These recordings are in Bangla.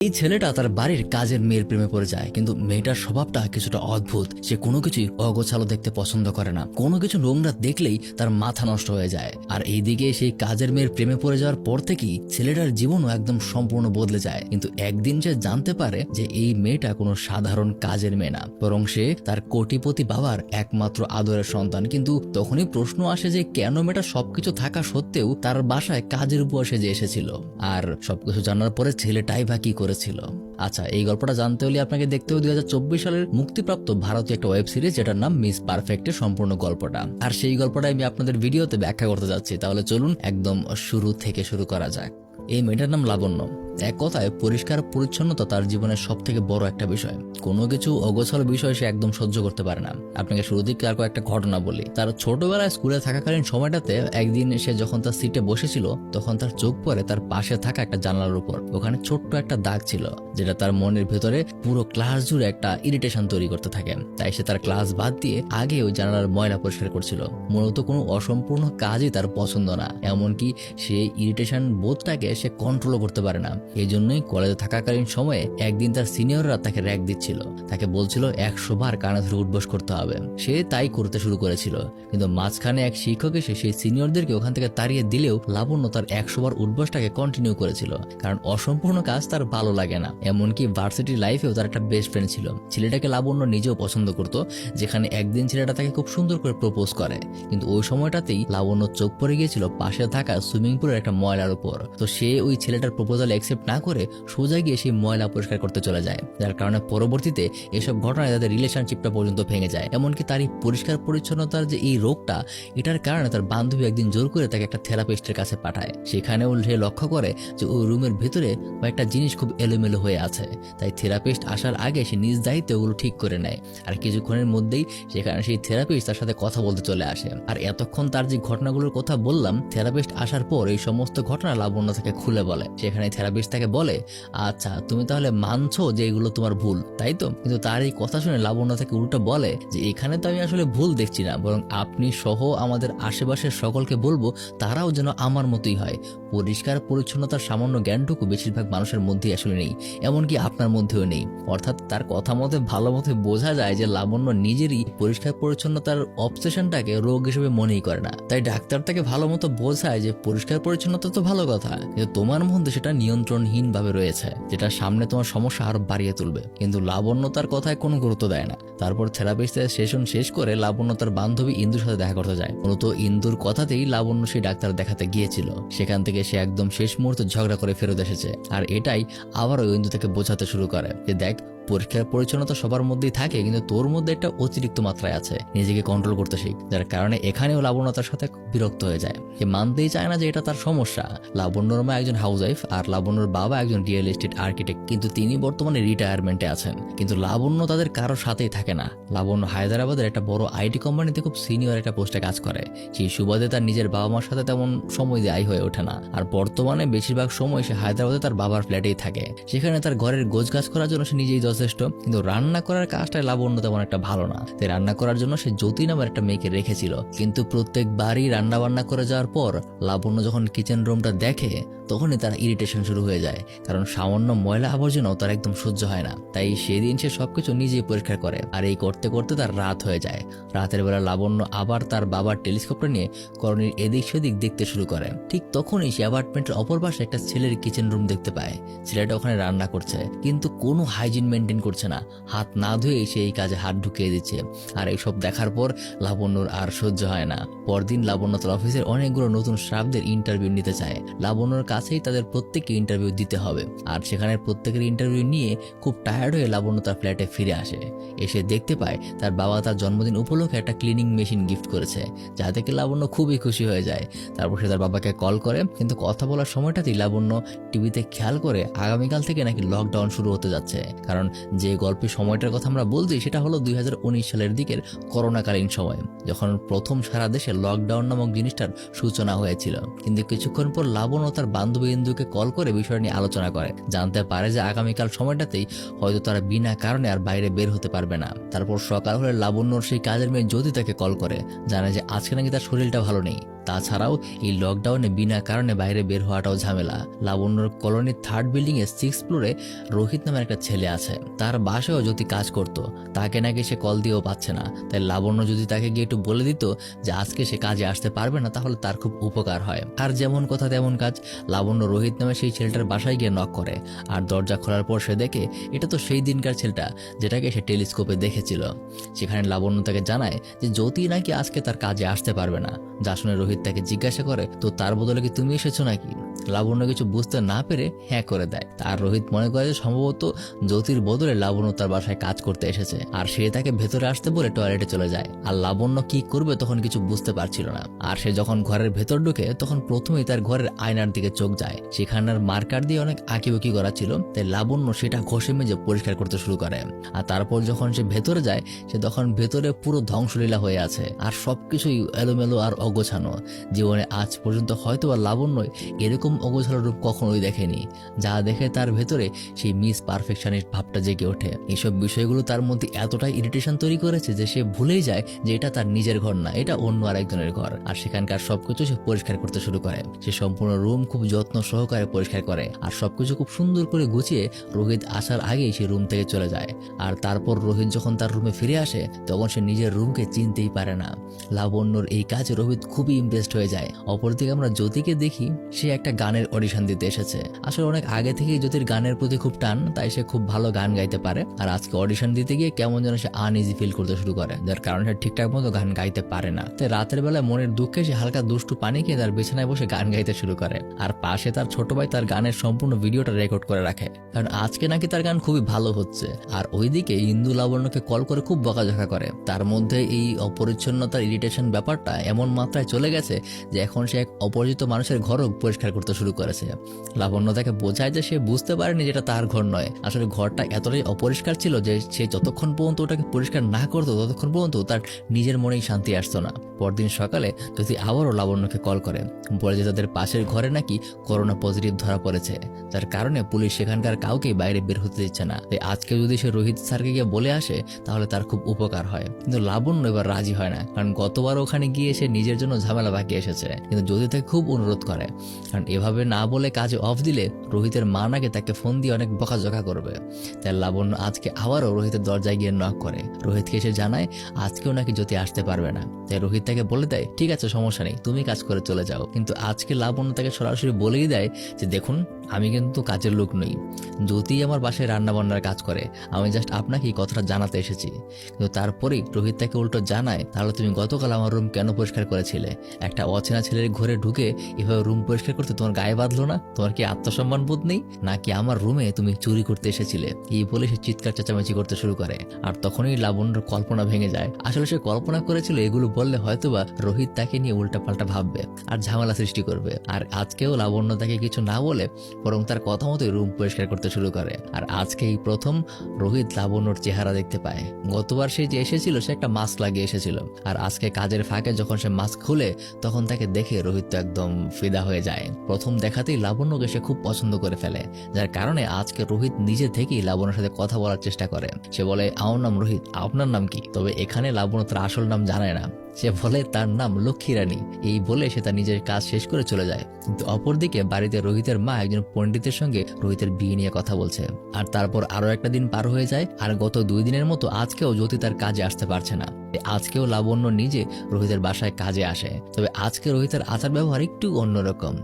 এই ছেলেটা তার বাড়ির কাজের মেয়ের প্রেমে পড়ে যায়, কিন্তু মেয়েটার স্বভাবটা কিছুটা অদ্ভুত। সে কোনো কিছুই অগোছালো দেখতে পছন্দ করে না। কোনো কিছু নোংরা দেখলেই তার মাথা নষ্ট হয়ে যায়। আর এইদিকে সেই কাজের মেয়ের প্রেমে পড়ে যাওয়ার পর থেকেই ছেলেটার জীবনও একদম সম্পূর্ণ বদলে যায়। কিন্তু একদিন সে জানতে পারে যে এই মেয়েটা কোনো সাধারণ কাজের মেয়ে না। বরং সে তার কোটিপতি বাবার একমাত্র আদরের সন্তান। কিন্তু তখনই প্রশ্ন আসে যে কেন মেয়েটা সবকিছু থাকা সত্ত্বেও তার বাসায় কাজের উপর সেজে এসেছিল। আর সবকিছু জানার পরে ছেলেটাই বা কি করেছিল। আচ্ছা এই গল্পটা জানতে হলে আপনাকে দেখতে হবে দুই হাজার চব্বিশ সালের মুক্তিপ্রাপ্ত ভারতীয় একটা ওয়েব সিরিজ, যেটার নাম মিস পারফেক্টের সম্পূর্ণ গল্পটা। আর সেই গল্পটা আমি আপনাদের ভিডিওতে ব্যাখ্যা করতে যাচ্ছি। তাহলে চলুন একদম শুরু থেকে শুরু করা যাক। এই মেয়েটার নাম লাবণ্য। এক কথায় পরিষ্কার পরিচ্ছন্নতা তার জীবনের সব থেকে বড় একটা বিষয়। কোনো কিছু অগোছালো বিষয় সে একদম সহ্য করতে পারে না। আপনাকে শুরু দিকে আর একটা ঘটনা বলি। তার ছোটবেলায় স্কুলে থাকাকালীন সময়টাতে একদিন সে যখন তার সিটে বসেছিল, তখন তার চোখ পড়ে তার পাশে থাকা একটা জানালার উপর। ওখানে ছোট্ট একটা দাগ ছিল, যেটা তার মনের ভেতরে পুরো ক্লাস জুড়ে একটা ইরিটেশন তৈরি করতে থাকে। তাই সে তার ক্লাস বাদ দিয়ে আগে ওই জানালার ময়লা পরিষ্কার করছিল। মূলত কোনো অসম্পূর্ণ কাজই তার পছন্দ না। এমনকি সে ইরিটেশন বোধটাকে সে কন্ট্রোলও করতে পারে না। এই জন্যই কলেজে থাকাকালীন সময়ে একদিন তার সিনিয়ররা তাকে র্যাক দিচ্ছিল। তাকে বলছিল একশো বার কানে ধরে উঠবস করতে হবে। সে তাই করতে শুরু করেছিল। কিন্তু মাঝখানে এক শিক্ষক এসে সেই সিনিয়রদেরকে ওখান থেকে তাড়িয়ে দিলেও লাবণ্য তার একশো বার উঠবসটাকে কন্টিনিউ করেছিল। কারণ অসম্পূর্ণ কাজ তার ভালো লাগে না। এমনকি ভার্সিটি লাইফেও তার একটা বেস্ট ফ্রেন্ড ছিল। ছেলেটাকে লাবণ্য নিজেও পছন্দ করত, যেখানে একদিন ছেলেটা তাকে খুব সুন্দর করে প্রপোজ করে। কিন্তু ওই সময়টাতেই লাবণ্য চোখ পড়ে গিয়েছিল পাশে থাকা সুইমিং পুলের একটা ময়লার উপর। তো সে ওই ছেলেটার প্রপোজাল অ্যাকসেপ্ট না করে সোজা গিয়ে সেই ময়লা পরিষ্কার করতে চলে যায়। যার কারণে পরবর্তীতে এসব ঘটনায় তাদের রিলেশনশিপটা পর্যন্ত ভেঙে যায়। এমনকি তার এই পরিষ্কার পরিচ্ছন্নতার যে এই রোগটা, এটার কারণে তার বান্ধবী একদিন জোর করে তাকে একটা থেরাপিস্টের কাছে পাঠায়। সেখানেও সে লক্ষ্য করে যে ওই রুমের ভিতরে কয়েকটা জিনিস খুব এলোমেলো হয়ে আছে। তাই থেরাপিস্ট আসার আগে সে নিজ দায়িত্বে ওগুলো ঠিক করে নেয়। আর কিছুক্ষণের মধ্যেই সেখানে সেই থেরাপিস্ট তার সাথে কথা বলতে চলে আসে। আর এতক্ষণ তার যে ঘটনাগুলোর কথা বললাম থেরাপিস্ট আসার পর এই সমস্ত ঘটনা লাবণ্য থেকে খুলে বলে। সেখানে থেরাপিস্ট তাকে বলে আচ্ছা তুমি তাহলে মানছো যে এগুলো তোমার ভুল, তাই তো? কিন্তু তার এই কথা শুনে লাবণ্য থেকে উল্টো বলে যে, এখানে তো আমি আসলে ভুল দেখছি না, বরং আপনি সহ আমাদের আশেপাশের সকলকে বলব, তারাও যেন আমার মতোই হয়। পরিষ্কার পরিচ্ছন্নতার সামান্য জ্ঞানটুকু বেশিরভাগ মানুষের মধ্যেই আসলে নেই, এমনকি আপনার মধ্যেও নেই। অর্থাৎ তার কথা মতে, ভালো মতে বোঝা যায় যে, লাবণ্য নিজেরই পরিষ্কার পরিচ্ছন্নতার অবসেশনটাকে রোগ হিসেবে মনেই করে না। তাই ডাক্তার তাকে ভালো মতো বোঝায় যে, পরিষ্কার পরিচ্ছন্নতা তো ভালো কথা, কিন্তু তোমার মধ্যে সেটা নিয়ন্ত্রণহীন ভাবে রয়েছে যেটা সামনে তোমার সমস্যা আরও বাড়িয়ে তুলবে। কিন্তু লাবণ্য তার কথায় কোনো গুরুত্ব দেয় না। তারপর থেরাপিস্টের সেশন শেষ করে লাবণ্যতার বান্ধবী ইন্দুর সাথে দেখা করতে যায়। মূলত ইন্দুর কথাতেই লাবণ্য সেই ডাক্তার দেখাতে গিয়েছিল। সেখান থেকে সে একদম শেষ মুহূর্তে ঝগড়া করে ফেরত এসেছে। আর এটাই আবারও ইন্দু তাকে বোঝাতে শুরু করে যে দেখ পরিষ্কার পরিচ্ছন্নতা সবার মধ্যেই থাকে, কিন্তু তোর মধ্যে একটা অতিরিক্ত মাত্রায় আছে। নিজেকে কন্ট্রোল করতে শিখ। যার কারণে এখানেও লাবণ্যতার সাথে বিরক্ত হয়ে যায়। সে মানতেই চায় না যে এটা তার সমস্যা। লাবণ্যর মা একজন হাউস ওয়াইফ আর লাবণ্যর বাবা একজন রিয়েল এস্টেট আর্কিটেক্ট কিন্তু তিনি বর্তমানে রিটায়ারমেন্টে আছেন। কিন্তু লাবণ্য তাদের কারোর সাথেই থাকে না। লাবণ্য হায়দ্রাবাদের একটা বড় আইটি কোম্পানিতে খুব সিনিয়র একটা পোস্টে কাজ করে। সেই সুবাদে তার নিজের বাবা মার সাথে তেমন সময় দেয় হয়ে ওঠে না। আর বর্তমানে বেশিরভাগ সময় সে হায়দ্রাবাদে তার বাবার ফ্ল্যাটেই থাকে। সেখানে তার ঘরের গোছ গাছ করার জন্য সে নিজেই যথেষ্ট কিন্তু রান্না করার কাজটা লাবণ্য তেমন একটা ভালো না। তাই রান্না করার জন্য সে জ্যোতি নামের একটা মেয়েকে রেখেছিল। কিন্তু প্রত্যেকবারই রান্না বান্না করে যাওয়ার পর, লাবণ্য যখন কিচেন রুমটা দেখে তখনই তার ইরিটেশন শুরু হয়ে যায়। কারণ সামান্য ময়লা আবর্জনাও তার একদম সহ্য হয় না। তাই সেদিন সে সবকিছু নিজেই পরিষ্কার করে আর এই করতে করতে তার রাত হয়ে যায়। রাতের বেলা লাবণ্য আবার তার বাবার টেলিস্কোপটা নিয়ে করণীর এদিক সেদিক দেখতে শুরু করে। ঠিক তখনই সে অ্যাপার্টমেন্টের অপর পাশে একটা ছেলের কিচেন রুম দেখতে পায়। ছেলেটা ওখানে রান্না করছে, কিন্তু কোনো হাইজিন মেনটেন করছে না। হাত না ধুয়ে সে এই কাজে হাত ঢুকিয়ে দিচ্ছে। আর এইসব দেখার পর লাবণ্যর আর সহ্য হয় না। পরদিন লাবণ্য তার অফিসের অনেকগুলো নতুন স্টাফদের ইন্টারভিউ নিতে চায়। লাবণ্যর কাছেই তাদের প্রত্যেককে ইন্টারভিউ দিতে হবে। আর সেখানে প্রত্যেকের ইন্টারভিউ নিয়ে খুব টায়ার্ড হয়ে লাবণ্য তার ফ্ল্যাটে ফিরে আসে। এসে দেখতে পায় তার বাবা তার জন্মদিন উপলক্ষে একটা ক্লিনিং মেশিন গিফট করেছে, যা থেকে লাবণ্য খুবই খুশি হয়ে যায়। তারপর সে তার বাবাকে কল করে, কিন্তু কথা বলার সময়টাতেই লাবণ্য টিভিতে খেয়াল করে আগামীকাল থেকে নাকি লকডাউন শুরু হতে যাচ্ছে। কারণ যে গল্পের সময়টার কথা আমরা বলছি, সেটা হলো দুই হাজার উনিশ সালের দিকের করোনাকালীন সময়, যখন প্রথম সারা দেশে লকডাউন নামক জিনিসটার সূচনা হয়েছিল। কিন্তু কিছুক্ষণ পর লাবণ্য তার বান্ধবী বান্ধবী ইন্দুকে কল করে বিষয় নিয়ে আলোচনা করে। জানতে পারে যে আগামীকাল সময়টাতেই হয়তো তারা বিনা কারণে আর বাইরে বের হতে পারবে না। তারপর সকাল হলে লাবণ্যর সেই কাজের মেয়ে জ্যোতি তাকে কল করে। জানে যে আজকে নাকি তার শরীরটা ভালো নেই। তাছাড়াও এই লকডাউনে বিনা কারণে বাইরে বের হওয়াটাও ঝামেলা। লাবণ্যর কলোনির থার্ড বিল্ডিং এর সিক্স ফ্লোরে রোহিত নামের একটা ছেলে আছে। তার বাসায়ও যদি কাজ করত। তাকে নাকি সে কল দিয়েও পাচ্ছে না। তাই লাবণ্য যদি তাকে গিয়ে একটু বলে দিত যে আজকে সে কাজে আসতে পারবে না, তাহলে তার খুব উপকার হয়। আর যেমন কথা তেমন কাজ লাবণ্য রোহিত নামে সেই ছেলেটার বাসায় গিয়ে নক করে। আর দরজা খোলার পর সে দেখে এটা তো সেই দিনকার ছেলেটা, যেটাকে সে টেলিস্কোপে দেখেছিল। সেখানে লাবণ্য তাকে জানায় যে জ্যোতি নাকি আজকে তার কাজে আসতে পারবে না। যা শুনে রোহিত তাকে জিজ্ঞাসা করে, তো তার বদলে কি তুমি এসেছ নাকি? লাবণ্য কিছু বুঝতে না পেরে হ্যাঁ করে দেয়। তার রোহিত মনে করে যে সম্ভবত জ্যোতির বদলে লাবণ্য তার বাসায় কাজ করতে এসেছে। আর সে তাকে ভেতরে আসতে বলে টয়লেটে চলে যায়। আর লাবণ্য কি করবে তখন কিছু বুঝতে পারছিল না। আর সে যখন ঘরের ভেতর ঢুকে, তখন প্রথমেই তার ঘরের আয়নার দিকে চোখ যায়। সেখানের মার্কার দিয়ে অনেক আঁকিবুকি করা ছিল, তাই লাবণ্য সেটা ঘষে মেজে পরিষ্কার করতে শুরু করে। আর তারপর যখন সে ভেতরে যায়, সে তখন ভেতরে পুরো ধ্বংসলীলা হয়ে আছে। আর সবকিছুই এলোমেলো আর অগোছানো। জীবনে আজ পর্যন্ত হয়তো বা লাবণ্য এরকম অগোছালো রূপ কখনোই দেখেনি। যা দেখে তার ভেতরে সেই মিস পারফেকশনের ভাবটা জেগে ওঠে। এইসব বিষয়গুলো তার মধ্যে এতটাই ইরিটেশন তৈরি করেছে যে সে ভুলেই যায় যে এটা তার নিজের ঘর না, এটা অন্য আরেকজনের ঘর। আর সেখানকার সবকিছু সে পরিষ্কার করতে শুরু করে। সে সম্পূর্ণ রুম খুব যত্ন সহকারে পরিষ্কার করে আর সবকিছু খুব সুন্দর করে গুছিয়ে রোহিত আসার আগেই সে রুম থেকে চলে যায়। আর তারপর রোহিত যখন তার রুমে ফিরে আসে, তখন সে নিজের রুমকে চিনতেই পারে না। লাবণ্যর এই কাজে রোহিত খুবই ইমপ্রেসড হয়ে যায়। অপরদিকে আমরা জ্যোতিকে দেখি, সে একটা গানের অডিশন দিতে এসেছে। আসলে অনেক আগে থেকেই জ্যোতির গানের প্রতি খুব টান, তাই সে খুব ভালো গান গাইতে পারে। আর আজকে অডিশন দিতে গিয়ে কেমন যেন সে আনইজি ফিল করতে শুরু করে, যার কারণে সে ঠিকঠাক মতো গান গাইতে পারে না। তাই রাতের বেলায় মনের দুঃখে সে হালকা দুষ্টু পানি খেয়ে তার বিছানায় বসে গান গাইতে শুরু করে। আর পাশে তার ছোট ভাই তার গানের সম্পূর্ণ ভিডিওটা রেকর্ড করে রাখে। কারণ আজকে নাকি তার গান খুবই ভালো হচ্ছে। আর ওইদিকে ইন্দু লাবণ্যকে কল করে খুব বকাঝকা করে। তার মধ্যে এই অপরিচ্ছন্নতার ইরিটেশন ব্যাপারটা এমন মাত্রায় চলে গেছে যে এখন সে এক অপরিচিত মানুষের ঘরও পরিষ্কার করতে শুরু করেছে। লাবণ্য তাকে বোঝায় যে সে বুঝতে পারেনি যেটা তার ঘর নয়। আসলে ঘরটা এতটাই অপরিষ্কার ছিল যে সে যতক্ষণ পর্যন্ত ওটাকে পরিষ্কার না করতো, ততক্ষণ পর্যন্ত তার নিজের মনেই শান্তি আসতো না। পরদিন সকালে যদি আবারও লাবণ্যকে কল করে, বলে যে তাদের পাশের ঘরে নাকি করোনা পজিটিভ ধরা পড়েছে। যার কারণে পুলিশ সেখানকার কাউকেই বাইরে বের হতে দিচ্ছে না। তাই আজকে যদি সে রোহিত স্যারকে গিয়ে বলে আসে, তাহলে তার খুব উপকার হয়। কিন্তু লাবণ্য এবার রাজি হয় না। কারণ গতবার ওখানে গিয়ে সে নিজের জন্য ঝামেলা বাকি এসেছে। কিন্তু যদি তাকে খুব অনুরোধ করে, কারণ এভাবে না বলে কাজে অফ দিলে রোহিতের মা নাকি তাকে ফোন দিয়ে অনেক বকাঝকা করবে। তাই লাবণ্য আজকে আবারও রোহিতের দরজায় গিয়ে নক করে। রোহিতকে এসে জানায়, আজকেও নাকি জ্যোতি আসতে পারবে না। তাই রোহিত তাকে বলে দেয়, ঠিক আছে, সমস্যা নেই। তুমি কাজ করে চলে যাও। কিন্তু আজকে লাবণ্য তাকে সরাসরি বলেই দেয় যে, দেখুন, আমি কিন্তু কাজের লোক নই। জ্যোতি আমার বাসায় রান্না বান্নার কাজ করে। আমি জাস্ট আপনাকে এই কথাটা জানাতে এসেছি। কিন্তু তারপরেই রোহিত তাকে উল্টো জানায়, তাহলে তুমি গতকাল আমার রুম কেন পরিষ্কার করেছিলে? একটা অচেনা ছেলের ঘরে ঢুকে এভাবে রুম পরিষ্কার করতে তোমার গায়ে বাঁধলো না? তোমার কি আত্মসম্মান বোধ নেই? নাকি আমার রুমে তুমি চুরি করতে এসেছিলে? এই বলে সে চিৎকার চেঁচামেচি করতে শুরু করে। আর তখনই লাবণ্যর কল্পনা ভেঙে যায়। আসলে সে কল্পনা করেছিল এগুলো বললে হয়তোবা রোহিত তাকে নিয়ে উল্টাপাল্টা ভাববে আর ঝামেলা সৃষ্টি করবে। আর আজকেও লাবণ্য তাকে কিছু না বলে বরং তার কথা মতোই রুম পরিষ্কার করতে শুরু করে। আর আজকে এই প্রথম রোহিত লাবণ্যর চেহারা দেখতে পায়। গতবার সে যে এসেছিল, সে একটা মাস্ক লাগিয়ে এসেছিল। আর আজকে কাজের ফাঁকে যখন সে মাস্ক খুলে, তখন তাকে দেখে রোহিত তো একদম ফিদা হয়ে যায়। প্রথম দেখাতেই লাবণ্যকে সে খুব পছন্দ করে ফেলে, যার কারণে আজকে রোহিত নিজে থেকেই লাবণ্যের সাথে কথা বলার চেষ্টা করে। সে বলে, আমার নাম রোহিত, আপনার নাম কি? তবে এখানে লাবণ্য তার আসল নাম জানায় না। সে বলে, তার নাম লক্ষ্মী রানী এই বলে সে তার নিজের কাজ শেষ করে চলে যায়। কিন্তু অপরদিকে বাড়িতে রোহিতের মা একজন পণ্ডিতের সঙ্গে রোহিতের বিয়ে নিয়ে কথা বলছে। আর তারপর আরও একটা দিন পার হয়ে যায়, আর গত দুই দিনের মতো আজকেও জ্যোতি তার কাজে আসতে পারছে না। আজকেও লাবণ্য নিজে রোহিতের বাসায় কাজে আসে। তবে আজকে রোহিতের আচার ব্যবহার একটু অন্যরকম।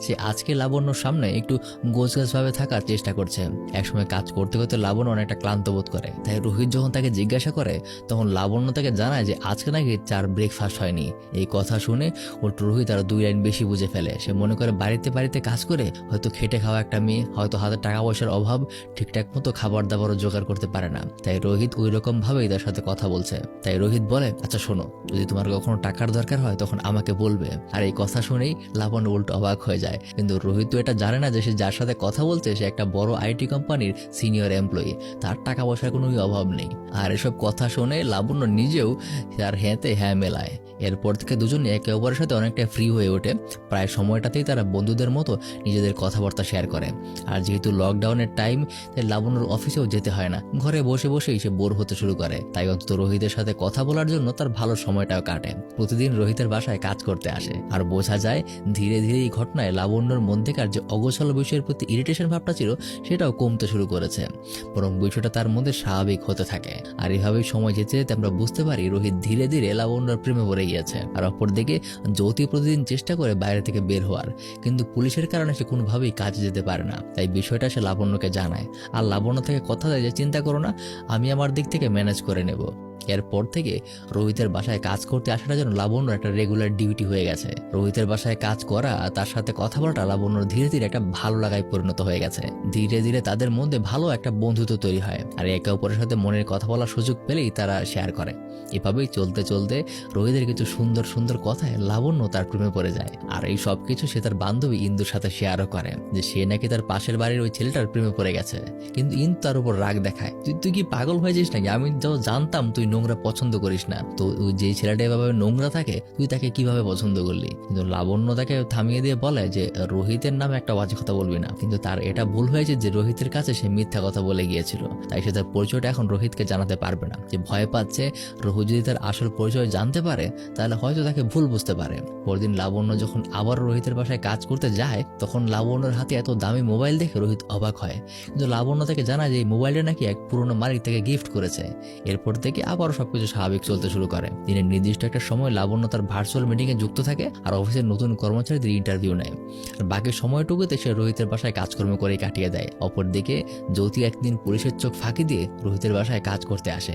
সে আজকে লাবণ্যর সামনে একটু গোছগাছভাবে থাকার চেষ্টা করছে। একসময় কাজ করতে করতে লাবণ্য অনেকটা ক্লান্ত বোধ করে। তাই রোহিত যখন তাকে জিজ্ঞাসা করে, তখন লাবণ্য তাকে জানায় যে আজকে নাকি চার ব্রেকফাস্ট হয়নি। এই কথা শুনে ওর রোহিত আরও দুই লাইন বেশি বুঝে ফেলে। সে মনে করে বাড়িতে বাড়িতে কাজ করে হয়তো খেটে খাওয়া একটা মেয়ে, হয়তো হাতে টাকা পয়সার অভাব, ঠিকঠাক মতো খাবার দাবারও জোগাড় করতে পারে না। তাই রোহিত ওই রকম ভাবেই তার সাথে কথা বলছে। তাই রোহিত বলে আচ্ছা শোনো, যদি তোমার কখনো টাকার দরকার হয়, তখন আমাকে বলবে। আর এই কথা শুনেই লাবণ্য উল্টো অবাক হয়ে যায়। কিন্তু রোহিত তো এটা জানে না যে সে যার সাথে কথা বলছে, সে একটা বড় আইটি কোম্পানির সিনিয়র এমপ্লয়ি তার টাকা পয়সার কোনো অভাব নেই। আর এসব কথা শুনে লাবণ্য নিজেও তার হ্যাঁতে হ্যাঁ মেলায়। এরপর থেকে দুজনে একে অপরের সাথে অনেকটা ফ্রি হয়ে ওঠে। প্রায় সময়টাতেই তারা বন্ধুদের মতো নিজেদের কথাবার্তা শেয়ার করে। আর যেহেতু লকডাউনের টাইম তাই লাবণ্যর অফিসেও যেতে হয় না। ঘরে বসে বসেই সে বোর হতে শুরু করে। তাই অন্তত রোহিতের সাথে কথা বলার জন্য তার ভালো সময়টাও কাটে। প্রতিদিন রোহিতের বাসায় কাজ করতে আসে। আর বোঝা যায়, ধীরে ধীরে এই ঘটনায় লাবণ্যর মধ্যেকার যে অগোছালো বিষয়ের প্রতি ইরিটেশন ভাবটা ছিল, সেটাও কমতে শুরু করেছে। বরং বিষয়টা তার মধ্যে স্বাভাবিক হতে থাকে। আর এভাবেই সময় যেতে যেতে আমরা বুঝতে পারি, রোহিত ধীরে ধীরে লাবণ্যর প্রেমে পড়ে গিয়েছে আর অপরদিকে জ্যোতি প্রতিদিন চেষ্টা করে বাইরে থেকে বের হওয়ার। কিন্তু পুলিশের কারণে সে কোনোভাবেই কাজে যেতে পারে না। তাই বিষয়টা সে লাবণ্যকে জানায়। আর লাবণ্য থেকে কথা দেয় যে, চিন্তা করো না, আমি আমার দিক থেকে ম্যানেজ করে নেব। এরপর থেকে রোহিতের বাসায় কাজ করতে আসাটা যেন লাবণ্য একটা রেগুলার ডিউটি হয়ে গেছে। রোহিতের বাসায় কাজ করা তার সাথে কথা বলাটা লাবণ্যর ধীরে ধীরে একটা ভালো লাগায় পরিণত হয়ে গেছে। ধীরে ধীরে তাদের মধ্যে ভালো একটা বন্ধুত্ব তৈরি হয় আর একে অপরের সাথে মনের কথা বলার সুযোগ পেলেই তারা শেয়ার করে। এভাবেই চলতে চলতে রোহিতের কিছু সুন্দর সুন্দর কথায় লাবণ্য তার প্রেমে পড়ে যায়। আর এই সব কিছু সে তার বান্ধবী ইন্দুর সাথে শেয়ারও করে যে সে নাকি তার পাশের বাড়ির ওই ছেলেটার প্রেমে পড়ে গেছে। কিন্তু ইন্দু তার উপর রাগ দেখায়। তুই তুই কি পাগল হয়ে যাস নাকি? আমি তো জানতাম তুই নোংরা পছন্দ করিস না। তো যে ছেলেটা এভাবে নোংরা থাকে, তুই তাকে কীভাবে পছন্দ করলি? কিন্তু লাবণ্য তাকে থামিয়ে দিয়ে বলে যে, রোহিতের নামে একটা বাজে কথা বলবি না। কিন্তু তার এটা ভুল হয়েছে যে, রোহিতের কাছে সে মিথ্যা কথা বলে গিয়েছিল। তাই সে তার পরিচয়টা এখন রোহিতকে জানাতে পারবে না। যে ভয় পাচ্ছে, রোহিত যদি তার আসল পরিচয় জানতে পারে, তাহলে হয়তো তাকে ভুল বুঝতে পারে। পরদিন লাবণ্য যখন আবার রোহিতের বাসায় কাজ করতে যায়, তখন লাবণ্যর হাতে এত দামি মোবাইল দেখে রোহিত অবাক হয়। কিন্তু লাবণ্য তাকে জানায় যে, এই মোবাইলটা নাকি এক পুরনো মালিক তাকে গিফট করেছে। এরপর থেকে আবারও সবকিছু স্বাভাবিক চলতে শুরু করে। দিনের নির্দিষ্ট একটা সময় লাবণ্য তার ভার্চুয়াল মিটিংয়ে যুক্ত থাকে আর অফিসের নতুন কর্মচারীদের ইন্টারভিউ নেয়। আর বাকি সময়টুকুতে সে রোহিতের বাসায় কাজকর্ম করে কাটিয়ে দেয়। অপরদিকে, জ্যোতি একদিন পুলিশের চোখ ফাঁকি দিয়ে রোহিতের বাসায় কাজ করতে আসে।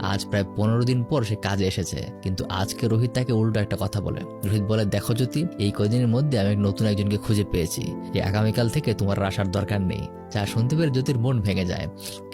আজ প্রায় পনেরো দিন পর সে কাজে এসেছে। কিন্তু আজকে রোহিত তাকে উল্টো একটা কথা বলে। রোহিত বলে, দেখো জ্যোতি, এই কদিনের মধ্যে আমি নতুন একজনকে খুঁজে পেয়েছি। যে আগামীকাল থেকে তোমার আসার দরকার নেই। যা শুনতে পেরে জ্যোতির মন ভেঙে যায়।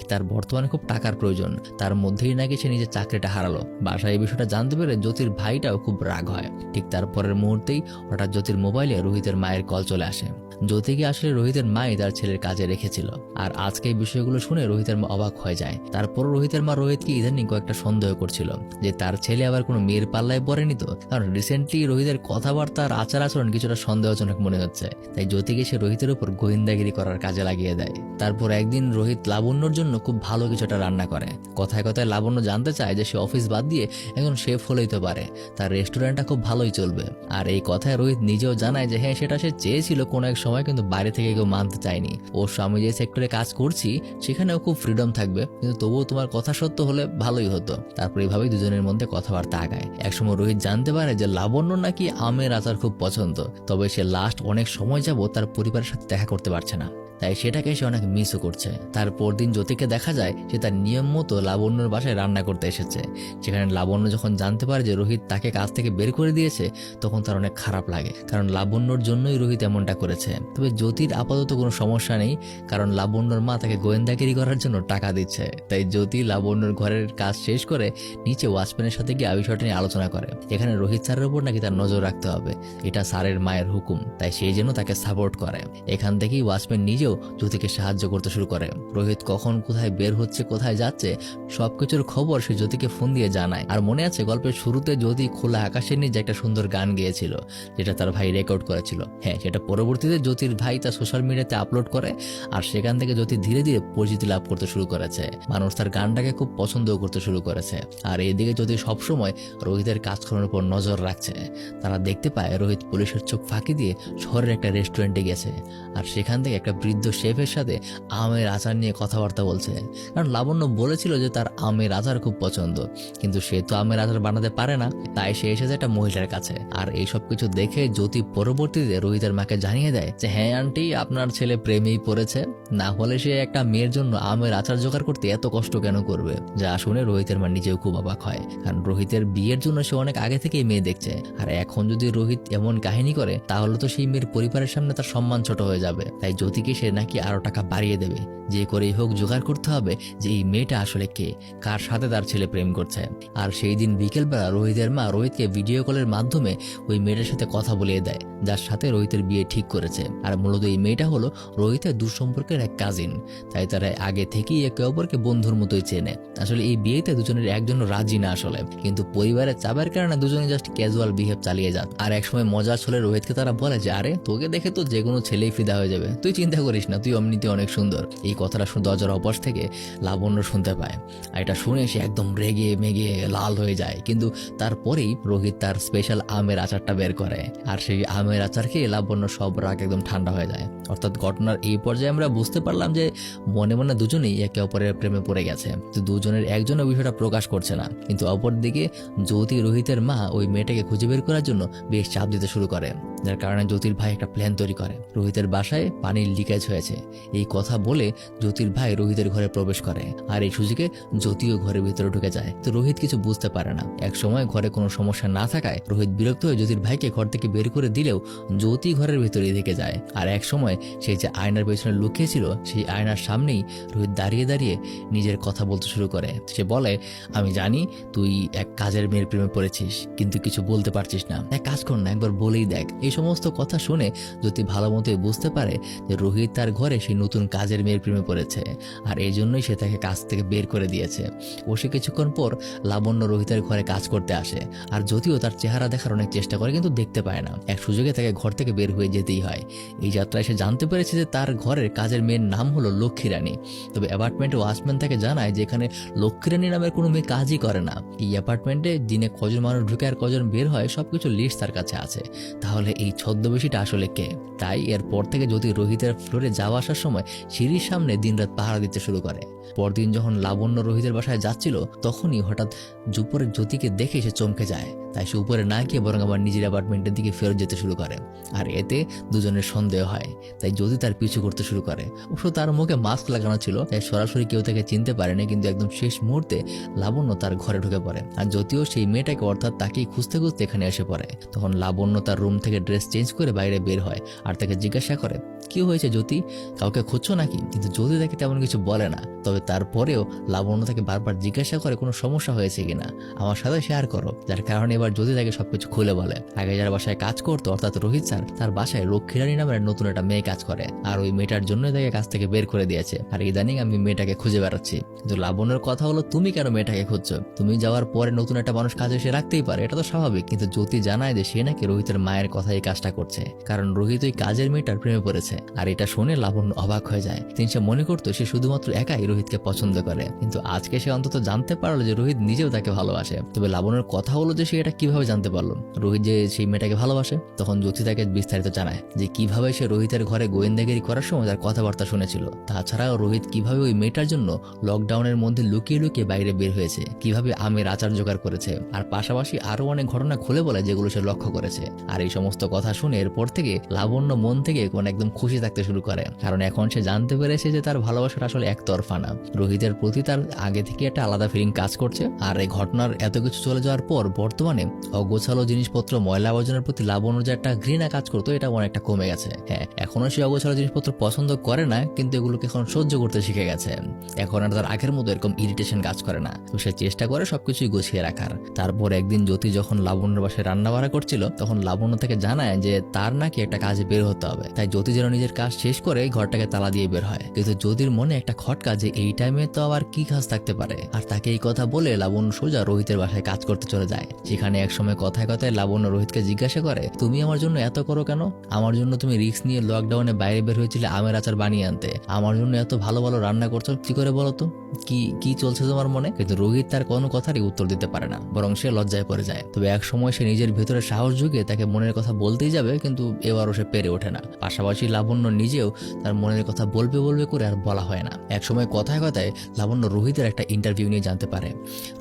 তার বর্তমানে খুব টাকার প্রয়োজন। তার মধ্যেই নাকি সে নিজের চাকরিটা হারালো। বাসায় এই বিষয়টা জানতে পেরে জ্যোতির ভাইটাও খুব রাগ হয়। ঠিক তারপরের মুহূর্তেই হঠাৎ জ্যোতির মোবাইলে রোহিতের মায়ের কল চলে আসে। জ্যোতিকে আসলে রোহিতের মাই তার ছেলের কাজে রেখেছিল। আর আজকে এই বিষয়গুলো শুনে রোহিতের মা অবাক হয়ে যায়। তারপর রোহিতের মা রোহিতকে ইদানিং কয়েকটা সন্দেহ করছিল। যে তার ছেলে আবার কোনো মেয়ের পাল্লায় পড়েনি তো? কারণ রিসেন্টলি রোহিতের কথাবার্তা আর আচার আচরণ কিছুটা সন্দেহজনক মনে হচ্ছে। তাই জ্যোতিকে সে রোহিতের উপর গোয়েন্দাগিরি করার কাজে লাগিয়ে দেয়। তারপর একদিন রোহিত লাবণ্যর জন্য খুব ভালো কিছুটা রান্না করে। কথায় কথায় লাবণ্য জানতে চায় যে সে অফিস বাদ দিয়ে একজন শেফ হলেই তো পারে। তার রেস্টুরেন্টটা খুব ভালোই চলবে। আর এই কথায় রোহিত নিজেও জানায় যে হ্যাঁ সেটা সে চেয়েছিল কোনো এক সময় কিন্তু বাইরে থেকে কেউ মানতে চায়নি। ওর স্বামী যে সেক্টরে কাজ করছি, সেখানেও খুব ফ্রিডম থাকবে। কিন্তু তবুও তোমার কথা সত্য হলে ভালোই হতো। তারপর এইভাবেই দুজনের মধ্যে কথাবার্তা আগায়। একসময় রোহিত জানতে পারে যে লাবণ্য নাকি আমের আচার খুব পছন্দ। তবে সে লাস্ট অনেক সময় যাব তার পরিবারের সাথে দেখা করতে পারছে না। তাই সেটাকে সে অনেক মিসও করছে। তারপর দিন জ্যোতিকে দেখা যায় যে তার নিয়ম মতো লাবণ্যর বাসায় রান্না করতে এসেছে। সেখানে লাবণ্য যখন জানতে পারে যে রোহিত তাকে কাজ থেকে বের করে দিয়েছে, তখন তার অনেক খারাপ লাগে। কারণ লাবণ্যর জন্যই রোহিত এমনটা করেছে। তবে জ্যোতির আপাতত কোনো সমস্যা নেই, কারণ লাবণ্যর মা তাকে গোয়েন্দাগিরি করার জন্য টাকা দিচ্ছে। তাই জ্যোতি লাবণ্যর ঘরের কাজ শেষ করে নিচে ওয়াচম্যানের সাথে গিয়ে বিষয়টা নিয়ে আলোচনা করে। এখানে রোহিত স্যারের উপর নাকি তার নজর রাখতে হবে। এটা স্যারের মায়ের হুকুম, তাই সেই জন্য তাকে সাপোর্ট করে। এখান থেকেই ওয়াচম্যান নিজেও জ্যোতিকে সাহায্য করতে শুরু করে। রোহিত কখন কোথায় বের হচ্ছে, কোথায় যাচ্ছে, সবকিছুর খবর সে জ্যোতিকে ফোন দিয়ে জানায়। আর মনে আছে গল্পের শুরুতে জ্যোতি খোলা আকাশের নিচে একটা সুন্দর গান গেয়েছিল, যেটা তার ভাই রেকর্ড করেছিল। হ্যাঁ সেটা পরবর্তীতে জ্যোতির ভাই তার সোশ্যাল মিডিয়াতে আপলোড করে আর সেখান থেকে জ্যোতি ধীরে ধীরে পরিচিতি লাভ করতে শুরু করেছে। মানুষ তার গানটাকে খুব পছন্দও করতে শুরু করেছে। আর এদিকে জ্যোতি সবসময় রোহিতের কাজকর্মের উপর নজর রাখছে। তারা দেখতে পায় রোহিত পুলিশের চোখ ফাঁকি দিয়ে শহরের একটা রেস্টুরেন্টে গেছে। আর সেখান থেকে একটা বৃদ্ধ শেফের সাথে আমের আচার নিয়ে কথাবার্তা বলছে। কারণ লাবণ্য বলেছিল যে তার আমের আচার খুব পছন্দ। কিন্তু সে তো আমের আচার বানাতে পারে না। তাই সে এসেছে একটা মহিলার কাছে। আর এইসব কিছু দেখে জ্যোতি পরবর্তীতে রোহিতের মাকে জানিয়ে দেয় যে হ্যাঁ আন্টি, আপনার ছেলে প্রেমেই পড়েছে। না হলে সে একটা মেয়ের জন্য আমের আচার জোগাড় করতে এত কষ্ট কেন করবে? যা শুনে রোহিতের মা নিজেও খুব অবাক হয়। কারণ রোহিতের বিয়ের জন্য সে অনেক আগে থেকেই মেয়ে দেখছে। আর এখন যদি রোহিত এমন কাহিনী করে, তাহলে তো সেই মেয়ের পরিবারের সামনে তার সম্মান ছোট হয়ে যাবে। তাই জ্যোতিকে সে নাকি আরও টাকা বাড়িয়ে দেবে? যে করেই হোক জোগাড় করতে হবে যে এই মেয়েটা আসলে কে, কার সাথে তার ছেলে প্রেম করছে। আর সেই দিন বিকেলবেলা রোহিতের মা রোহিতকে ভিডিও কলের মাধ্যমে ওই মেয়েটার সাথে কথা বলিয়ে দেয়, যার সাথে রোহিতের বিয়ে ঠিক করেছে। আর মূলত এই মেয়েটা হলো রোহিতের দুঃসম্পর্কের এক কাজিন তাই তারা আগে থেকেই একে অপরকে বন্ধুর মতোই চেনে। আসলে এই বিয়েতে দুজনের একজন রাজি না আসলে। কিন্তু পরিবারের চাপের কারণে দুজনে জাস্ট ক্যাজুয়াল বিহেভ চালিয়ে যান। আর একসময় মজার ছলে রোহিতকে তারা বলে যে, আরে, তোকে দেখে তো যে কোনো ছেলেই ফিদা হয়ে যাবে। তুই চিন্তা করিস না তুই অমনিতে অনেক সুন্দর। এই কথাটা শুনে দরজার অপাশ থেকে লাবণ্য শুনতে পায়। আর এটা শুনে সে একদম রেগে মেগে লাল হয়ে যায়। কিন্তু তারপরেই রোহিত তার স্পেশাল আমের আচারটা বের করে। আর সেই আমের আচার খেয়ে লাবণ্য সব রাগ একদম ঠান্ডা হয়ে যায়। অর্থাৎ ঘটনার এই পর্যায়ে আমরা বুঝতে পারলাম যে মনে মনে দুজনেই একে অপরের প্রেমে পড়ে গেছে। তো দুজনের একজনও বিষয়টা প্রকাশ করছে না। কিন্তু অপরদিকে জ্যোতি রোহিতের মা ওই মেয়েটাকে খুঁজে বের করার জন্য বেশ চাপ দিতে শুরু করে। যার কারণে জ্যোতির ভাই একটা প্ল্যান তৈরি করে। রোহিতের বাসায় পানির লিকেজ হয়েছে। এই কথা বলে জ্যোতির ভাই রোহিতের ঘরে প্রবেশ করে আর এই সুযোগে জ্যোতিও ঘরের ভিতরে ঢুকে যায়। তো রোহিত কিছু বুঝতে পারে না। এক সময় ঘরে কোনো সমস্যা না থাকায় রোহিত বিরক্ত হয়ে জ্যোতির ভাইকে ঘর থেকে বের করে দিলেও জ্যোতি ঘরের ভিতরে থেকে যায়। আর এক সময় সে যে আয়নার পেছনে লুকিয়েছিল সেই আয়নার সামনেই রোহিত দাঁড়িয়ে দাঁড়িয়ে নিজের কথা বলতে শুরু করে। সে বলে, আমি জানি তুই এক কাজের মেয়ের প্রেমে পড়েছিস, কিন্তু কিছু বলতে পারছিস না। এক কাজ কর না, একবার বলেই দেখ। এই সমস্ত কথা শুনে জ্যোতি ভালো মতোই বুঝতে পারে যে রোহিত তার ঘরে সেই নতুন কাজের মেয়ের প্রেমে পড়েছে, আর এই জন্যই সে তাকে কাজ থেকে বের করে দিয়েছে। ও সে কিছুক্ষণ পর লাবণ্য রোহিতের ঘরে কাজ করতে আসে, আর যদিও তার চেহারা দেখার অনেক চেষ্টা করে, কিন্তু দেখতে পায় না। এক সুযোগে তাকে ঘর থেকে বের হয়ে যেতেই হয়। এই যাত্রায় সে জানতে পেরেছে যে তার ঘরের কাজের মেয়ের নাম হলো লক্ষ্মী রানী তবে অ্যাপার্টমেন্টে ওয়াচম্যান তাকে জানায় যে এখানে লক্ষ্মী রানী নামের কোনো মেয়ে কাজই করে না। এই অ্যাপার্টমেন্টে দিনে কজন মানুষ ঢুকে আর কজন বের হয়, সবকিছু লিস্ট তার কাছে আছে। তাহলে এই ছদ্মবেশীটা আসলে কে? তাই এরপর থেকে যদি রোহিতের ফ্লোরে যাওয়া আসার সময় সিঁড়ির সামনে দিনরাত পাহারা দিতে শুরু করে। পরদিন যখন লাবণ্য রোহিতের বাসায় যাচ্ছিল, তখনই হঠাৎ জুপরের জ্যোতিকে দেখে সে চমকে যায়। তাই সে উপরে না গিয়ে বরং আবার নিজের অ্যাপার্টমেন্টের দিকে ফেরত যেতে শুরু করে। আর এতে দুজনের সন্দেহ হয়। তাই জ্যোতি তার পিছু করতে শুরু করে। অবশ্য তার মুখে মাস্ক লাগানো ছিল, তাই সরাসরি কেউ তাকে চিনতে পারেনি। কিন্তু একদম শেষ মুহূর্তে লাবণ্য তার ঘরে ঢুকে পড়ে। আর যদিও সেই মেয়েটাকে অর্থাৎ তাকেই খুঁজতে খুঁজতে এখানে এসে পড়ে। তখন লাবণ্য তার রুম থেকে ড্রেস চেঞ্জ করে বাইরে বের হয় আর তাকে জিজ্ঞাসা করে, কি হয়েছে জ্যোতি? কাউকে খুঁজছো নাকি? কিন্তু জ্যোতি তাকে তেমন কিছু বলে না। তবে তারপরেও লাবণ্য তাকে বারবার জিজ্ঞাসা করে কোনো সমস্যা হয়েছে কিনা। আমার সাথে শেয়ার করো, যার কারণে এবার জ্যোতি তাকে সবকিছু খুলে বলে। আগে যার বাসায় কাজ করতো, অর্থাৎ রোহিত স্যার, তার বাসায় লক্ষ্মীরানী নামের নতুন একটা মেয়ে কাজ করে, আর ওই মেয়েটার জন্য তাকে কাজ থেকে বের করে দিয়েছে। আর ইদানিং আমি মেয়েটাকে খুঁজে বেড়াচ্ছি। কিন্তু লাবণ্যের কথা হলো, তুমি কেন মেয়েটাকে খুঁজছো? তুমি যাওয়ার পরে নতুন একটা মানুষ কাজে এসে রাখতেই পারে, এটা তো স্বাভাবিক। কিন্তু জ্যোতি জানায় যে সে নাকি রোহিতের মায়ের কথা এই কাজটা করছে। কারণ রোহিত ওই কাজের মেয়েটার প্রেমে পড়েছে। আর এটা শুনে লাবণ্য অবাক হয়ে যায়। তিনি সে মনে করতো, সে শুধুমাত্র একাই রোহিতকে পছন্দ করে। কিন্তু আজকে সে অন্তত জানতে পারল যে রোহিত নিজেও তাকে ভালোবাসে। তবে লাবণের কথা হলো যে সে এটা কীভাবে জানতে পারল। রোহিত যে সেই মেয়েটাকে ভালোবাসে, তখন জ্যোতি তাকে বিস্তারিত জানায় যে কীভাবে সে রোহিতের ঘরে গোয়েন্দাগিরি করার সময় তার কথাবার্তা শুনেছিল। তাছাড়াও রোহিত কীভাবে ওই মেয়েটার জন্য লকডাউনের মধ্যে লুকিয়ে লুকিয়ে বাইরে বের হয়েছে, কীভাবে আমের আচার জোগাড় করেছে, আর পাশাপাশি আরও অনেক ঘটনা খুলে বলে যেগুলো সে লক্ষ্য করেছে। আর এই সমস্ত কথা শুনে এরপর থেকে লাবণ্য মন থেকে কোন একদম খুশি থাকতে শুরু করে। কারণ এখন সে জানতে পেরেছে যে তার ভালোবাসাটা আসলে একতরফা না। রোহিতের প্রতি তার আগে থেকে একটা আলাদা ফিলিং কাজ করছে। আর এই ঘটনার এত কিছু চলে যাওয়ার পর বর্তমানে অগোছালো জিনিসপত্র, ময়লা আবর্জনার প্রতি লাবণ্য যে একটা ঘৃণা কাজ করতো, এটা অনেকটা কমে গেছে। হ্যাঁ এখনও সে অগোছালো জিনিসপত্র পছন্দ করে না, কিন্তু এগুলোকে এখন সহ্য করতে শিখে গেছে। এখন আর তার আগের মতো এরকম ইরিটেশন কাজ করে না। তো সে চেষ্টা করে সবকিছুই গুছিয়ে রাখার। তারপর একদিন জ্যোতি যখন লাবণ্যর বাসায় রান্না বাড়া করছিল, তখন লাবণ্য থেকে জানায় যে তার নাকি একটা কাজে বের হতে হবে। তাই জ্যোতি যেন নিজের কাজ শেষ করে ঘরটাকে তালা দিয়ে বের হয়। কিন্তু জ্যোতির মনে একটা খটকা যে এই টাইমে তো আবার কি কাজ থাকতে পারে? আর তাকে এই কথা বলে লাবণ্য সোজা রোহিতের বাসায় কাজ করতে চলে যায়। সেখানে একসময় কথায় কথায় লাবণ্য রোহিতকে জিজ্ঞাসা করে, তুমি আমার জন্য এত করো কেন? আমার জন্য তুমি রিক্স নিয়ে লকডাউনে বাইরে বের হয়েছিলে আমের আচার বানিয়ে আনতে। আমার জন্য এত ভালো ভালো রান্না করছ, কি করে বলো তো? কি কি চলছে তোমার মনে? কিন্তু রোহিত তার কোনো কথারই উত্তর দিতে পারে না, বরং সে লজ্জায় পড়ে যায়। তবে এক সময় সে নিজের ভেতরে সাহস যুগে তাকে মনের কথা বলতেই যাবে, কিন্তু এবারও সে পেরে ওঠে না। পাশাপাশি লাবণ্য নিজেও তার মনের কথা বলবে বলবে করে আর বলা হয় না। এক সময় কথায় কথায় লাবণ্য রোহিতের একটা ইন্টারভিউ নিয়ে জানতে পারে।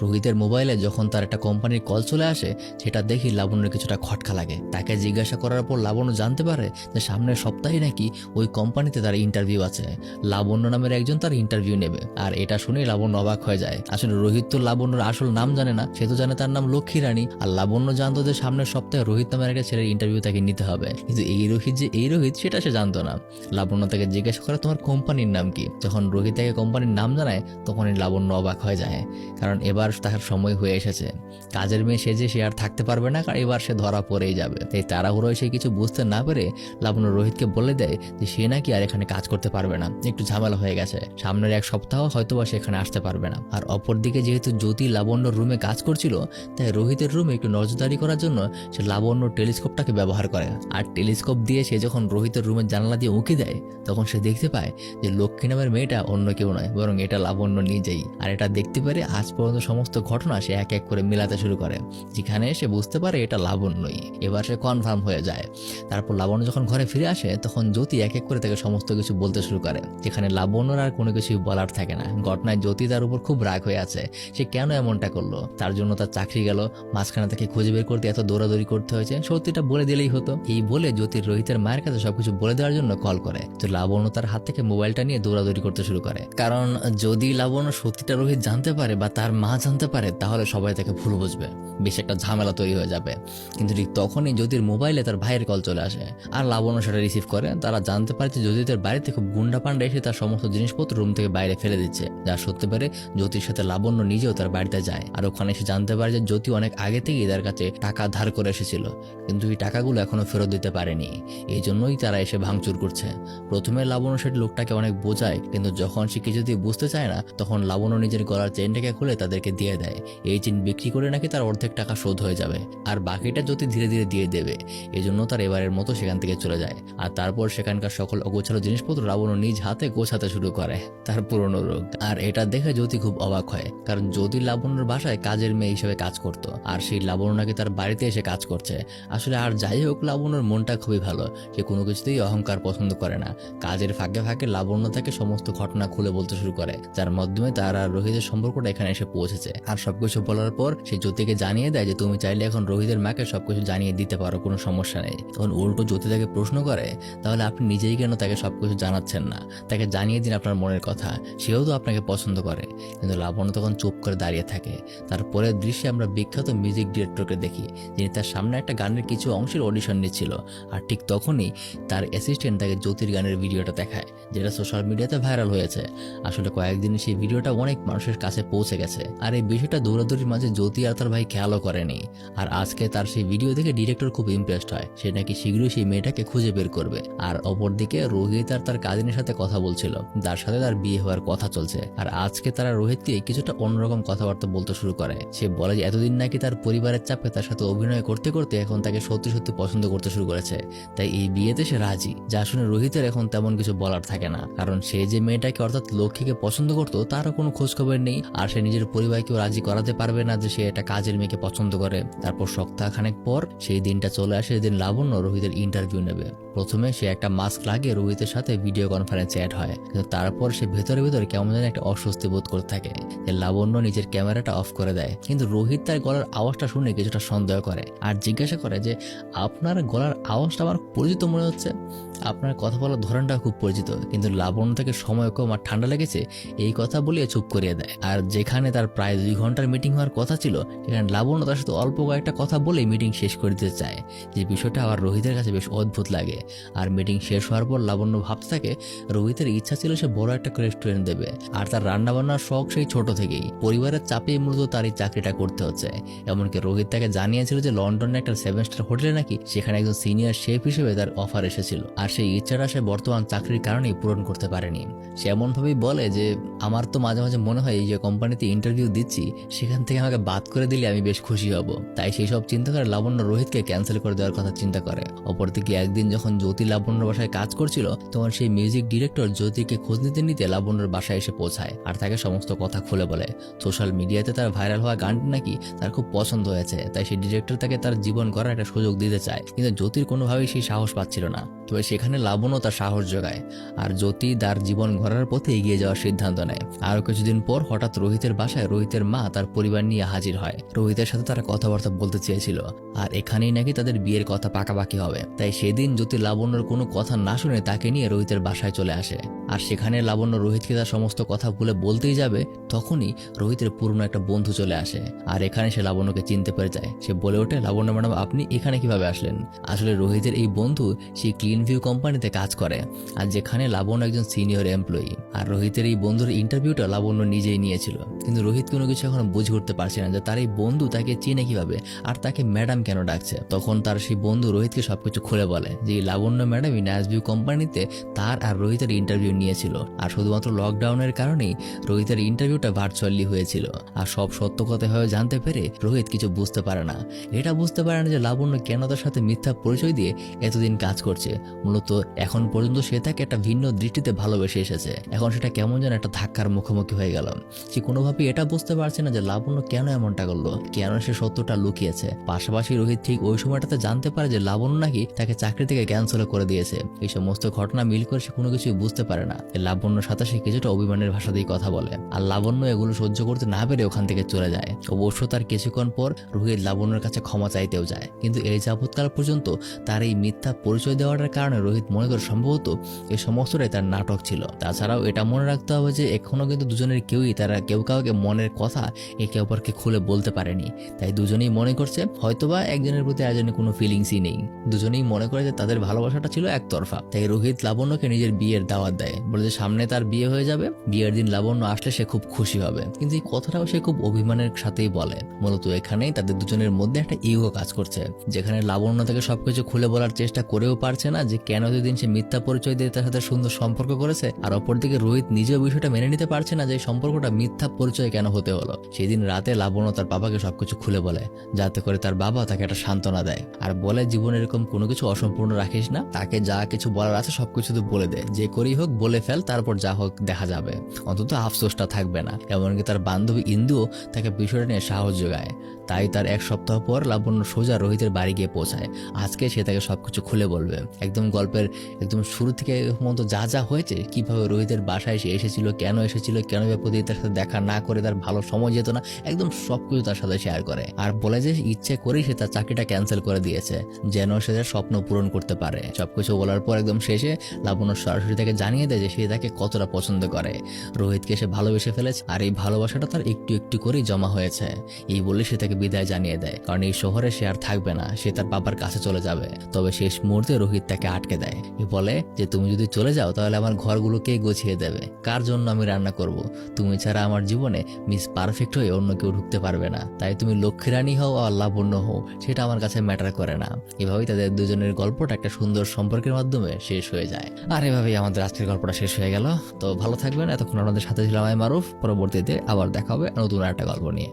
রোহিতের মোবাইলে যখন তার একটা কোম্পানির কল চলে আসে, সেটা দেখি লাবণ্যের কিছুটা খটকা লাগে। তাকে জিজ্ঞাসা করার পর লাবণ্য জানতে পারে যে সামনের সপ্তাহে নাকি ওই কোম্পানিতে তার ইন্টারভিউ আছে। লাবণ্য নামের একজন তার ইন্টারভিউ নেবে। আর এটা শুনে লাবণ্য অবাক হয়ে যায়। আসলে রোহিত তো লাবণ্যর আসল নাম জানে না, সে তো জানে তার নাম লক্ষ্মী রানী। আর লাবণ্য জানতো যে সামনের সপ্তাহে রোহিত নামের একটা ছেলের ইন্টারভিউ তাকে নিতে হবে। কিন্তু এই রোহিত যে, এই রোহিত সেটা সে জানতো না। লাবণ্য তাকে জিজ্ঞাসা করে, তোমার কোম্পানির নাম কি? যখন রোহিত তাকে কোম্পানির নাম জানায়, তখনই লাবণ্য অবাক হয়ে যায়। কারণ এবার তার সময় হয়ে এসেছে। কাজের মেয়ে সেজে সে আর থাকতে পারবে না, কারণ এবার সে ধরা পড়েই যাবে। তাই তাড়াহুড়োয় সে কিছু বুঝতে না পেরে লাবণ্য রোহিতকে বলে দেয় যে, সে নাকি আর এখানে কাজ করতে পারবে না। একটু ঝামেলা হয়ে গেছে। সামনের এক সপ্তাহ হয়তোবা সে এখানে আসতে পারবে না। আর অপরদিকে যেহেতু জ্যোতি লাবণ্যর রুমে কাজ করছিল, তাই রোহিতের রুমে একটু নজরদারি করার জন্য সে লাবণ্য টেলিস্কোপটাকে ব্যবহার করে। আর টেলিস্কোপ দিয়ে সে যখন রোহিতের রুমের জানালা দিয়ে উঁকি দেয়, তখন সে দেখতে পায় যে লক্ষ্মী নামের মেয়েটা অন্য কেউ নয়। বরং এটা লাবণ্য নিজেই। আর এটা দেখতে পেরে আজ পর্যন্ত সমস্ত ঘটনা সে এক এক করে মিলাতে শুরু করে। যেখানে সে বুঝতে পারে এটা লাবণ্যই। এবার সে কনফার্ম হয়ে যায়। তারপর লাবণ্য যখন ঘরে ফিরে আসে, তখন জ্যোতি এক এক করে তাকে সমস্ত কিছু বলতে শুরু করে। যেখানে লাবণ্যর আর কোনো কিছুই বলার থাকে না। ঘটনায় জ্যোতি তার উপর খুব রাগ হয়ে আছে। সে কেন এমনটা করল? তার জন্য তার চাকরি গেল। মাঝখানে তাকে খুঁজে বের করতে এত দৌড়াদৌড়ি করতে হয়েছে। সত্যিটা বলে দিলেই হতো। এই বলে জ্যোতির রোহিতের মায়ের কাছে সবকিছু বলে দেওয়ার জন্য কল করে। তো লাবণ্য তার হাত থেকে মোবাইলটা নিয়ে দৌড়াদৌড়ি করতে শুরু করে। কারণ যদি লাবণ্য সত্যিটা রোহিত জানতে পারে বা তার মা জানতে পারে, তাহলে সবাই তাকে ভুল বুঝবে। বেশ একটা ঝামেলা তৈরি হয়ে যাবে। কিন্তু ঠিক তখনই জ্যোতির মোবাইলে তার ভাইয়ের কল চলে আসে। আর লাবণ্য সেটা রিসিভ করে, তারা জানতে পারে যে জ্যোতিদের বাড়িতে খুব গুন্ডা পান্ডা এসে তার সমস্ত জিনিসপত্র রুম থেকে বাইরে ফেলে দিচ্ছে। যা সত্যি পারে জ্যোতির সাথে লাবণ্য নিজেও তার বাড়িতে যায়। আর ওখানে এসে জানতে পারে যে জ্যোতি অনেক আগে থেকেই তার কাছে টাকা ধার করে এসেছিল। কিন্তু এই টাকাগুলো এখনও ফেরত দিতে পারেনি। এই জন্যই তারা এসে ভাঙচুর করছে। প্রথমে লাবণ্য সেটি লোকটাকে অনেক বোঝায়, কিন্তু যখন সে কিছুতেই বুঝতে চায় না, তখন লাবণ্য নিজের গলার চেনটাকে খুলে তাদেরকে দিয়ে দেয়। এই চেন বিক্রি করে নাকি তার অর্ধেক টাকা শোধ হয়ে যাবে, আর বাকিটা যদি ধীরে ধীরে দিয়ে দেবে। এই জন্য তার এবারের মতো সেখান থেকে চলে যায়। আর তারপর সেখানকার সকল অগোছালো জিনিসপত্র লাবণ্য নিজ হাতে গোছাতে শুরু করে, তার পুরনো রোগ। আর এটা দেখে জ্যোতি খুব অবাক হয়, কারণ জ্যোতি লাবণ্যর বাসায় কাজের মেয়ে হিসেবে কাজ করত, আর সেই লাবণ্য নাকি তার বাড়িতে এসে কাজ করছে। আসলে আর যাই হোক, লাবণ্যর মনটা খুবই ভালো, সে কোনো কিছুতেই অহংকার পছন্দ করে না। কাজের ফাঁকে ফাঁকে লাবণ্য তাকে সমস্ত ঘটনা খুলে বলতে শুরু করে, যার মাধ্যমে তার আর রোহিতের সম্পর্কটা এখানে এসে পৌঁছেছে। আর সবকিছু বলার পর সে জ্যোতিকে জানিয়ে দেয় যে তুমি চাইলে এখন রোহিতের মাকে সবকিছু জানিয়ে দিতে পারো, কোনো সমস্যা নেই। তখন উল্টো জ্যোতি তাকে প্রশ্ন করে, তাহলে আপনি নিজেই কেন তাকে সবকিছু জানাচ্ছেন না? তাকে জানিয়ে দিন আপনার মনের কথা, সেও তো আপনাকে পছন্দ করে। কিন্তু লাবণ্য তখন চুপ করে দাঁড়িয়ে থাকে। তারপরের দৃশ্যে আমরা বিখ্যাত মিউজিক ডিরেক্টরকে দেখি, যিনি তার সামনে একটা গানের কিছু অংশের অডিশন নিচ্ছিল। আর ঠিক তখনই তার অ্যাসিস্ট্যান্ট তাকে জ্যোতির গানের ভিডিওটা দেখায়, যেটা সোশ্যাল মিডিয়াতে ভাইরাল হয়েছে। আসলে কয়েকদিন সেই ভিডিওটা অনেক মানুষের কাছে পৌঁছে গেছে। আর এই বিষয়টা দৌড়াদৌড়ির মাঝে জ্যোতি আর তার ভাই খেয়ালও করেনি। আর আজকে তার সেই ভিডিও দেখে ডিরেক্টর খুব ইমপ্রেসড হয়। সে নাকি শীঘ্রই সেই মেয়েটাকে খুঁজে বের করবে। আর অপরদিকে রোহিত আর তার কাজিনের সাথে কথা বলছিল। যার সাথে তার বিয়ে হওয়ার কথা চলছে। আর আজকে তারা রোহিতকে কিছুটা অন্যরকম কথাবার্তা বলতে শুরু করে। সে বলে যে, এতদিন নাকি তার পরিবারের চাপে তার সাথে অভিনয় করতে করতে এখন তাকে সত্যি সত্যি পছন্দ করতে শুরু করেছে। তাই এই বিয়েতে সে রাজি। যা শুনে রোহিতের এখন তেমন কিছু বলার থাকে না। কারণ সে যে মেয়েটাকে অর্থাৎ লক্ষ্মীকে পছন্দ করতো, তারও কোনো খোঁজ খবর নেই। আর সে নিজের পরিবারকেও রাজি করাতে পারবে না যে সে একটা কাজের মেয়েকে পছন্দ করে। তারপর সপ্তাহখানেক পর সেই দিনটা চলে আসে সেদিন লাবণ্য রোহিতের ইন্টারভিউ নেবে। প্রথমে সে একটা মাস্ক লাগিয়ে রোহিতের সাথে ভিডিও কনফারেন্সে অ্যাড হয়। কিন্তু তারপর সে ভেতরে ভেতরে কেমন যেন একটা অস্বস্তি বোধ করতে থাকে। যে লাবণ্য নিজের ক্যামেরাটা অফ করে দেয়। কিন্তু রোহিত তার গলার আওয়াজটা শুনে কিছুটা সন্দেহ করে আর জিজ্ঞাসা করে যে, আপনার গলার আওয়াজটা আমার পরিচিত মনে হচ্ছে? আপনার কথা বলার ধরনটা খুব পরিচিত। কিন্তু লাবণ্য থেকে সময় কম আর ঠান্ডা লেগেছে, এই কথা বলিয়ে চুপ করিয়ে দেয়। আর যেখানে তার প্রায় দুই ঘণ্টার মিটিং হওয়ার কথা ছিল, সেখানে লাবণ্য তার সাথে অল্প কয়েকটা কথা বলেই মিটিং শেষ করে দিতে চায়। যে বিষয়টা আবার রোহিতের কাছে বেশ অদ্ভুত লাগে। আর মিটিং শেষ হওয়ার পর লাবণ্য ভাবতে থাকে রোহিতের ইচ্ছা ছিল সে বড় একটা রেস্টুরেন্ট দেবে, আর তার রান্না বান্নার শখ সেই ছোট থেকেই। পরিবারের চাপে মূলত তার এই চাকরিটা করতে হচ্ছে। এমনকি রোহিত তাকে জানিয়েছিল যে লন্ডনে একটা সেভেন স্টার হোটেলে নাকি সেখানে একজন সিনিয়র শেফ হিসেবে তার অফার এসেছিল। আর সেই ইচ্ছাটা সে বর্তমান চাকরির কারণেই পূরণ করতে পারেনি। সে এমনভাবেই বলে যে, আমার তো মাঝে মাঝে মনে হয় এই যে কোম্পানিতে ইন্টারভিউ দিচ্ছি, সেখান থেকে আমাকে বাদ করে দিলে আমি বেশ খুশি হব। তাই সেই সব চিন্তা করে লাবণ্য রোহিতকে ক্যান্সেল করে দেওয়ার কথা চিন্তা করে। অপরদিকে একদিন যখন জ্যোতি লাবণ্যর বাসায় কাজ করছিল, তখন সেই মিউজিক ডিরেক্টর জ্যোতিকে খোঁজ নিতে নিতে লাবণ্যর বাসায় এসে পৌঁছায় আর তাকে সমস্ত কথা খুলে বলে। সোশ্যাল মিডিয়াতে তার ভাইরাল হওয়া গানটি নাকি তার খুব পছন্দ হয়েছে, তাই সেই ডিরেক্টর তাকে তার জীবন করার একটা সুযোগ দিতে চায়। কিন্তু জ্যোতির কোনোভাবেই সেই সাহস পাচ্ছিল না। তবে সেখানে লাবণ্য তার সাহস যোগায়, আর জ্যোতি তার জীবন গড়ার পথে এগিয়ে যাওয়ার সিদ্ধান্ত নেয়। আরও কিছুদিন পর হঠাৎ রোহিতের বাসায় রোহিতের মা তার পরিবার নিয়ে হাজির হয়। রোহিতের সাথে তারা কথাবার্তা বলতে চেয়েছিল, আর এখানেই নাকি তাদের বিয়ের কথা পাকাপাকি হবে। তাই সেদিন জ্যোতি লাবণ্যর কোনো কথা না শুনে তাকে নিয়ে রোহিতের বাসায় চলে আসে। আর সেখানে লাবণ্য রোহিতকে তার সমস্ত কথা ভুলে বলতেই যাবে, তখনই রোহিতের পুরনো একটা বন্ধু চলে আসে, আর এখানে সে লাবণ্যকে চিনতে পেরে যায়। সে বলে ওঠে, লাবণ্য ম্যাডাম, আপনি এখানে কীভাবে আসলেন? আসলে রোহিতের এই বন্ধু সেই ক্লিন ভিউ কোম্পানিতে কাজ করে, আর যেখানে লাবণ্য একজন সিনিয়র এমপ্লয়ি আর রোহিতের এই বন্ধুর ইন্টারভিউটা লাবণ্য নিজেই নিয়েছিল। কিন্তু রোহিত কোনো কিছু এখন বুঝে উঠতে পারছে না যে তার এই বন্ধু তাকে চিনে কীভাবে, আর তাকে ম্যাডাম কেন ডাকছে। তখন তার সেই বন্ধু রোহিতকে সবকিছু খুলে বলে যে, এই লাবণ্য ম্যাডামই ন্যাসভিউ কোম্পানিতে তার আর রোহিতের ইন্টারভিউ নিয়েছিল। আর শুধুমাত্র লকডাউনের কারণেই রোহিতের ইন্টারভিউটা ভার্চুয়ালি হয়েছিল। আর সব সত্য কথা হয়ে জানতে পেরে রোহিত কিছু বুঝতে পারে না। এটা বুঝতে পারে না যে লাবণ্য কেন তার সাথে মিথ্যা পরিচয় দিয়ে এতদিন কাজ করছে। মূলত এখন পর্যন্ত সে তাকে একটা ভিন্ন দৃষ্টিতে ভালোবেসে এসেছে। এখন সেটা কেমন যেন একটা ধাক্কার মুখোমুখি হয়ে গেল। সে কোনোভাবেই এটা বুঝতে পারছে না যে লাবণ্য কেন এমনটা করল, কেন সে সত্যটা লুকিয়েছে। পাশাপাশি রোহিত ঠিক ওই সময়টাতে জানতে পারে যে লাবণ্য নাকি তাকে চাকরি থেকে ক্যান্সেল করে দিয়েছে। এই সমস্ত ঘটনা মিল করে সে কোনো কিছুই বুঝতে পারে না। লাবণ্যর সাথে সে কিছুটা অভিমানের ভাষা দিয়ে কথা বলে। আর লাবণ্য এগুলো সহ্য করতে না পেরে ওখান থেকে চলে যায়। অবশ্য তার কিছুক্ষণ পর রোহিত লাবণ্যর কাছে ক্ষমা চাইতেও যায়। কিন্তু এই যাবৎকাল পর্যন্ত তার এই মিথ্যা পরিচয় দেওয়াটার কারণে রোহিত মনে করে সম্ভবত এই সমস্তটাই তার নাটক ছিল। তাছাড়াও এটা মনে রাখতে হবে যে এখনও কিন্তু দুজনের কেউই তারা কেউ কাউকে মনের কথা একে অপরকে খুলে বলতে পারেনি। তাই দুজনেই মনে করছে হয়তোবা একজনের প্রতি আরেকজনের কোনো ফিলিংসই নেই। দুজনেই মনে করে যে তাদের ভালোবাসাটা ছিল একতরফা। তাই রোহিত লাবণ্যকে নিজের বিয়ের দাওয়াত দেয়। বলে যে সামনে তার বিয়ে হয়ে যাবে, বিয়ের দিন লাবণ্য আসলে সে খুব খুশি হবে। কিন্তু এই কথাটাও সে খুব অভিমানের সাথেই বলে। মূলত এখানেই তাদের দুজনের মধ্যে একটা ইগো কাজ করছে, যেখানে লাবণ্য তাকে সবকিছু খুলে বলার চেষ্টা করেও পারছে না যে কেন দিন সে মিথ্যা পরিচয় দিয়ে তার সাথে সুন্দর সম্পর্ক করেছে, আর অপরদিকে রোহিত নিজেও বিষয়টা মেনে নিতে পারছে না যে সম্পর্কটা মিথ্যা পরিচয় কেন হতে হলো। সেদিন রাতে লাবণ্য তার বাবাকে সবকিছু খুলে বলে, যাতে করে তার বাবা তাকে একটা সান্ত্বনা দেয়। আর বলে, জীবনে এরকম কোনো কিছু অসম্পূর্ণ রাখিস না, তাকে যা কিছু বলার আছে সবকিছু তো বলে দে। যে করেই হোক, বলে ফেল, তারপর যা হোক দেখা যাবে। অন্তত আফসোসটা থাকবে না। এমনকি তার বান্ধবী ইন্দুও তাকে বিষয়টা নিয়ে সাহস যোগায়। তাই তার এক সপ্তাহ পর লাবণ্য সোজা রোহিতের বাড়ি গিয়ে পৌঁছায়। আজকে সে তাকে সবকিছু খুলে বলবে। একদম গল্পের, একদম শুরু থেকে মতো যা যা হয়েছে, কীভাবে রোহিতের বাসায় সে এসেছিল, কেন এসেছিল, কেন প্রতিদিন তার সাথে দেখা না করে তার ভালো সময় যেত না, একদম সবকিছু তার সাথে শেয়ার করে। আর বলে যে ইচ্ছে করেই সে তার চাকরিটা ক্যান্সেল করে দিয়েছে, যেন সে তার স্বপ্ন পূরণ করতে পারে। সবকিছু বলার পর একদম শেষে লাবণ্য সরাসরি তাকে জানিয়ে দেয় যে সে তাকে কতটা পছন্দ করে। রোহিতকে সে ভালোবেসে ফেলেছে, আর এই ভালোবাসাটা তার একটু একটু করেই জমা হয়েছে। এই বলে সে তাকে বিদায় জানিয়ে দেয়, কারণ এই শহরে সে আর থাকবে না, সে তার বাবার কাছে চলে যাবে। তবে শেষ মুহূর্তে রোহিত তাকে আটকে দেয়। বলে যে, তুমি যদি চলে যাও, তাহলে আমার ঘরগুলোকে গুছিয়ে দেবে। কার জন্য আমি রান্না করব? তুমি ছাড়া আমার জীবনে মিস পারফেক্ট হয়ে অন্য কেউ ঢুকতে পারবে না। তাই তুমি লক্ষ্মী রানী হও আর লাবণ্য হও, সেটা আমার কাছে ম্যাটার করে না। এভাবেই তাদের দুজনের গল্পটা একটা সুন্দর সম্পর্কের মাধ্যমে শেষ হয়ে যায়। আর এভাবেই আমাদের আজকের গল্পটা শেষ হয়ে গেল। তো ভালো থাকবেন। এতক্ষণ আপনাদের সাথে ছিলাম আমি মারুফ। পরবর্তীতে আবার দেখা হবে নতুন একটা গল্প নিয়ে।